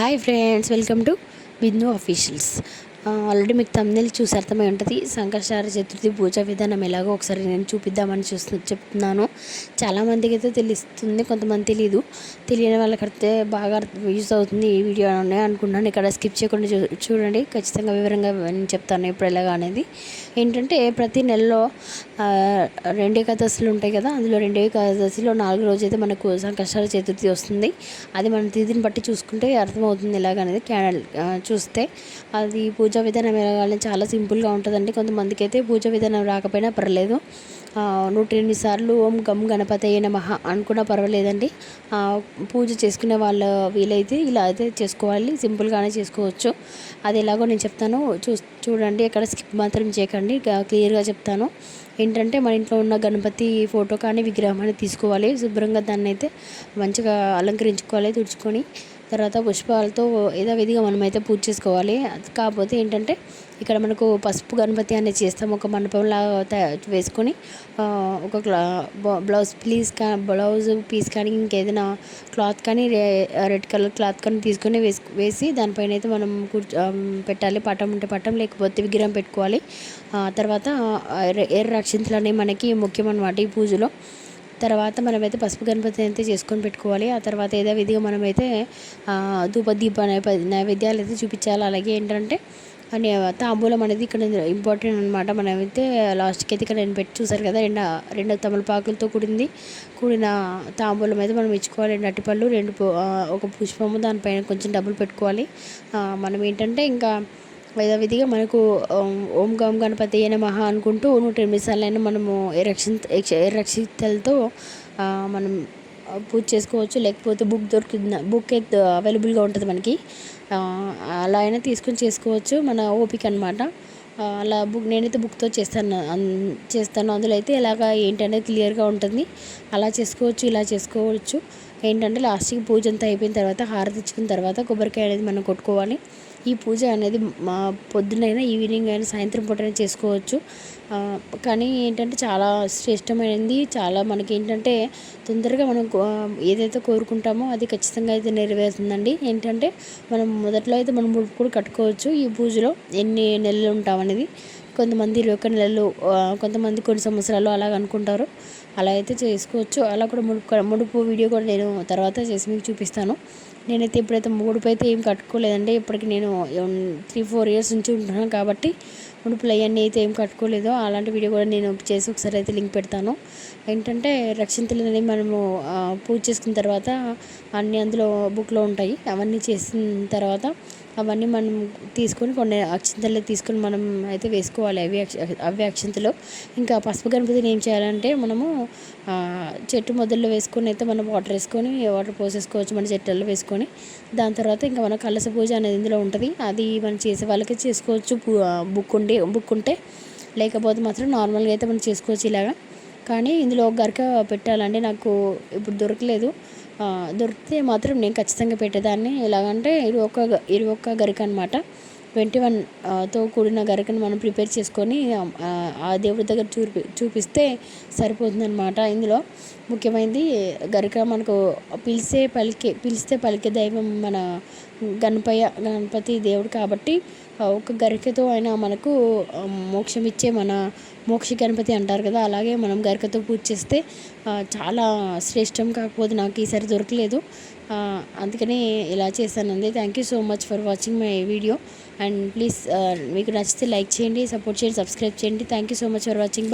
Hi friends welcome to Bindu officials already మీకు తమ్ముళ్ళు చూసి అర్థమై ఉంటుంది. సంకష్టార చతుర్థి పూజ విధానం ఎలాగో ఒకసారి నేను చూపిద్దామని చూస్తు చెప్తున్నాను. చాలామందికి అయితే తెలుస్తుంది కొంతమంది తెలియదు తెలియని వాళ్ళకైతే బాగా యూజ్ అవుతుంది ఈ వీడియో అని అనుకున్నాను ఇక్కడ స్కిప్ చేయకుండా చూ చూడండి. ఖచ్చితంగా వివరంగా నేను చెప్తాను ఇప్పుడు ఎలాగా అనేది. ఏంటంటే ప్రతి నెలలో రెండు ఏకాదశులు ఉంటాయి కదా అందులో రెండు ఏకాదశిలో నాలుగు రోజు అయితే మనకు సంకష్టాల చతుర్థి వస్తుంది. అది మన తిథిని బట్టి చూసుకుంటే అర్థమవుతుంది ఎలాగనేది క్యాండల్ చూస్తే. అది పూజ పూజ విధానం ఎలాగని చాలా సింపుల్గా ఉంటుందండి. కొంతమందికి అయితే పూజ విధానం రాకపోయినా పర్లేదు. నూట ఎనిమిది సార్లు ఓం గమ్ గణపతి అయిన మహా అనుకున్నా పర్వాలేదండి. పూజ చేసుకునే వాళ్ళ వీలైతే ఇలా అయితే చేసుకోవాలి. సింపుల్గానే చేసుకోవచ్చు. అది ఎలాగో నేను చెప్తాను. చూ చూడండి ఎక్కడ స్కిప్ మాత్రం చేయకండి. క్లియర్గా చెప్తాను. ఏంటంటే మన ఇంట్లో ఉన్న గణపతి ఫోటో కానీ విగ్రహం అని తీసుకోవాలి. శుభ్రంగా దాన్ని అయితే మంచిగా అలంకరించుకోవాలి తుడుచుకొని. తర్వాత పుష్పాలతో యథావిధిగా మనమైతే పూజ చేసుకోవాలి. కాకపోతే ఏంటంటే ఇక్కడ మనకు పసుపు గణపతి అనేది చేస్తాం ఒక మండపంలాగా వేసుకొని ఒక క్లా బ్లౌజ్ ప్లీజ్ కా బ్లౌజ్ పీస్ కానీ ఇంకేదైనా క్లాత్ కానీ రెడ్ కలర్ క్లాత్ కానీ తీసుకొని వేసి వేసి దానిపైన అయితే మనం కూర్చో పెట్టాలి. పటం ఉంటే పటం లేకపోతే విగ్రహం పెట్టుకోవాలి. తర్వాత ఎర్ర ఎర్ర అక్షింతలు అనేవి మనకి ముఖ్యం అనమాట ఈ పూజలో. తర్వాత మనమైతే పసుపు గణపతి అయితే చేసుకొని పెట్టుకోవాలి. ఆ తర్వాత ఏదో విధిగా మనమైతే ధూప దీప నైవేద్యాలు అయితే చూపించాలి. అలాగే ఏంటంటే అని తాంబూలం అనేది ఇక్కడ ఇంపార్టెంట్ అనమాట మనమైతే లాస్ట్కి అయితే ఇక్కడ నేను పెట్టి చూసారు కదా రెండు రెండు తమలపాకులతో కూడింది కూడిన తాంబూలం అయితే మనం ఇచ్చుకోవాలి. రెండు అట్టిపళ్ళు రెండు ఒక పుష్పము దానిపైన కొంచెం డబ్బులు పెట్టుకోవాలి. మనం ఏంటంటే ఇంకా యథావిధిగా మనకు ఓం గం గణపతి అయిన మహా అనుకుంటూ నూట ఎనిమిది సార్లైనా మనము ఎరక్షిత్ ఎరక్షితలతో మనం పూజ చేసుకోవచ్చు. లేకపోతే బుక్ దొరుకుతుంది బుక్ అయితే అవైలబుల్గా ఉంటుంది మనకి. అలా అయినా తీసుకొని చేసుకోవచ్చు. మన ఓపిక అనమాట అలా బుక్ నేనైతే బుక్తో చేస్తాను. అన్- చేస్తాను. అందులో అయితే ఎలాగ ఏంటనేది క్లియర్గా ఉంటుంది. అలా చేసుకోవచ్చు ఇలా చేసుకోవచ్చు. ఏంటంటే లాస్ట్కి పూజ అంతా అయిపోయిన తర్వాత హారతి ఇచ్చుకున్న తర్వాత కొబ్బరికాయ అనేది మనం కొట్టుకోవాలి. ఈ పూజ అనేది మా పొద్దునైనా ఈవినింగ్ అయినా సాయంత్రం పూటైనా చేసుకోవచ్చు. కానీ ఏంటంటే చాలా శ్రేష్టమైనది చాలా మనకి ఏంటంటే తొందరగా మనం ఏదైతే కోరుకుంటామో అది ఖచ్చితంగా అయితే నెరవేరుతుందండి. ఏంటంటే మనం మొదట్లో అయితే మనం ముడుపు కూడా కట్టుకోవచ్చు ఈ పూజలో ఎన్ని నెలలు ఉంటామనేది. కొంతమంది ఇరవై ఒక్క నెలలు కొంతమంది కొన్ని సంవత్సరాలు అలాగ అనుకుంటారు. అలా అయితే చేసుకోవచ్చు. అలా కూడా ముడుపు ముడుపు వీడియో కూడా నేను తర్వాత చేసి మీకు చూపిస్తాను. నేనైతే ఇప్పుడైతే ముడుపు అయితే ఏం కట్టుకోలేదండి. ఇప్పటికి నేను త్రీ ఫోర్ ఇయర్స్ నుంచి ఉంటున్నాను కాబట్టి ముడుపులు అవన్నీ అయితే ఏం కట్టుకోలేదు. అలాంటి వీడియో కూడా నేను చేసి ఒకసారి అయితే లింక్ పెడతాను. ఏంటంటే రక్షింతలు అనేది మనము పూజ చేసుకున్న తర్వాత అన్నీ అందులో బుక్లో ఉంటాయి. అవన్నీ చేసిన తర్వాత అవన్నీ మనం తీసుకొని కొన్ని అక్షింతలు తీసుకొని మనం అయితే వేసుకోవాలి అవి అక్ష అవి అక్షింతలు. ఇంకా పసుపు గణపతిని ఏం చేయాలంటే మనము చెట్టు మొదల్లో వేసుకొని అయితే మనం వాటర్ వేసుకొని వాటర్ పోసేసుకోవచ్చు మన చెట్టుల్లో వేసుకొని. దాని తర్వాత ఇంకా మన కలస పూజ అనేది ఇందులో ఉంటుంది. అది మనం చేసే వాళ్ళకి చేసుకోవచ్చు. బుక్ ఉండి బుక్ ఉంటే. లేకపోతే మాత్రం నార్మల్గా అయితే మనం చేసుకోవచ్చు ఇలాగా. కానీ ఇందులో ఒక గరిక పెట్టాలంటే నాకు ఇప్పుడు దొరకలేదు. దొరికితే మాత్రం నేను ఖచ్చితంగా పెట్టేదాన్ని. ఎలాగంటే ఇరవై ఒక్క ఇరవై ఒక్క గరిక అనమాట ట్వంటీ వన్తో కూడిన గరికను మనం ప్రిపేర్ చేసుకొని ఆ, దేవుడి దగ్గర చూపి చూపిస్తే సరిపోతుందన్నమాట. ఇందులో ముఖ్యమైనది గరిక మనకు పిలిచే పలికే పిలిస్తే పలికే దైవం మన గణపయ్య గణపతి దేవుడు కాబట్టి ఒక గరికతో అయినా మనకు మోక్షం ఇచ్చే మన మోక్ష గణపతి అంటారు కదా అలాగే మనం గరికతో పూజ చేస్తే చాలా శ్రేష్టం కాకపోతే నాకు ఈసారి దొరకలేదు. అందుకని ఇలా చేశానండి. Thank you so much for watching my video and please మీకు నచ్చితే లైక్ చేయండి సపోర్ట్ చేయండి సబ్స్క్రైబ్ చేయండి. Thank you so much for watching